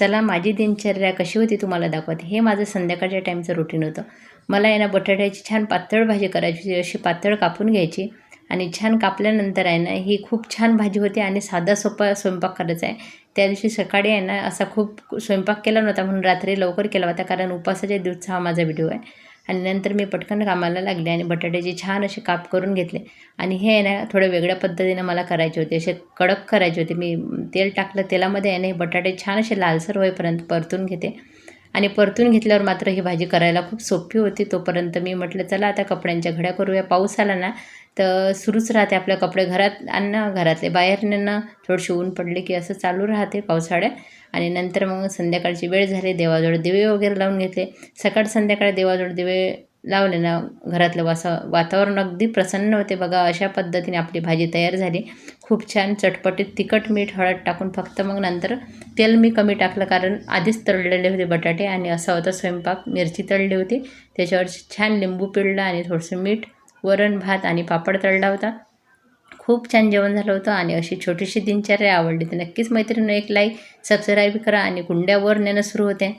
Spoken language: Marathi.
चला माझी दिनचर्या कशी होती तुम्हाला दाखवते. हे माझं संध्याकाळच्या टाईमचं रुटीन होतं. मला आहे ना बटाट्याची छान पातळ भाजी करायची होती. अशी पातळ कापून घ्यायची. आणि छान कापल्यानंतर आहे ना ही खूप छान भाजी होती आणि साधा सोपा स्वयंपाक करायचा आहे. त्या दिवशी सकाळी आहे ना असा खूप स्वयंपाक केला नव्हता म्हणून रात्री लवकर केला होता कारण उपासाच्या दिवसा हा माझा व्हिडिओ आहे. आणि नंतर मी पटकन कामाला लागले आणि बटाट्याचे छान असे काप करून घेतले. आणि हे आहे ना थोडं वेगळ्या पद्धतीनं मला करायचे होते. असे कडक करायचे होते. मी तेल टाकलं तेलामध्ये आहे ना हे बटाटे छान असे लालसर होईपर्यंत परतून घेते. आणि परतून घेतल्यावर मात्र ही भाजी करायला खूप सोपी होती तोपर्यंत मी म्हटलं चला आता कपड्यांच्या घड्या करूया. पाऊस आला ना तर सुरूच राहते आपल्या कपडे घरात आणणं घरातले. बाहेर नेणं थोडीशी ऊन पडले की असं चालू राहते पावसाळ्यात. आणि नंतर मग संध्याकाळची वेळ झाली. देवाजवळ दिवे वगैरे लावून घेतले. सकाळ संध्याकाळ देवाजवळ दिवे लावले ना घरातलं वासा वातावरण अगदी प्रसन्न होते. बघा अशा पद्धतीने आपली भाजी तयार झाली. खूप छान चटपटीत तिखट मीठ हळद टाकून फक्त मग नंतर तेल मी कमी टाकलं कारण आधीच तळलेले होते बटाटे आणि असा होता स्वयंपाक. मिरची तळली होती. त्याच्यावर छान लिंबू पिळलं आणि थोडंसं मीठ वरण भात आणि पापड तळला होता. खूप छान जेवण झालं होतं आणि अशी छोटीशी दिनचर्या आवडली तर नक्कीच मैत्रिणी एक लाईक सबस्क्राईब करा आणि कुंड्यावर नेणं सुरू होते.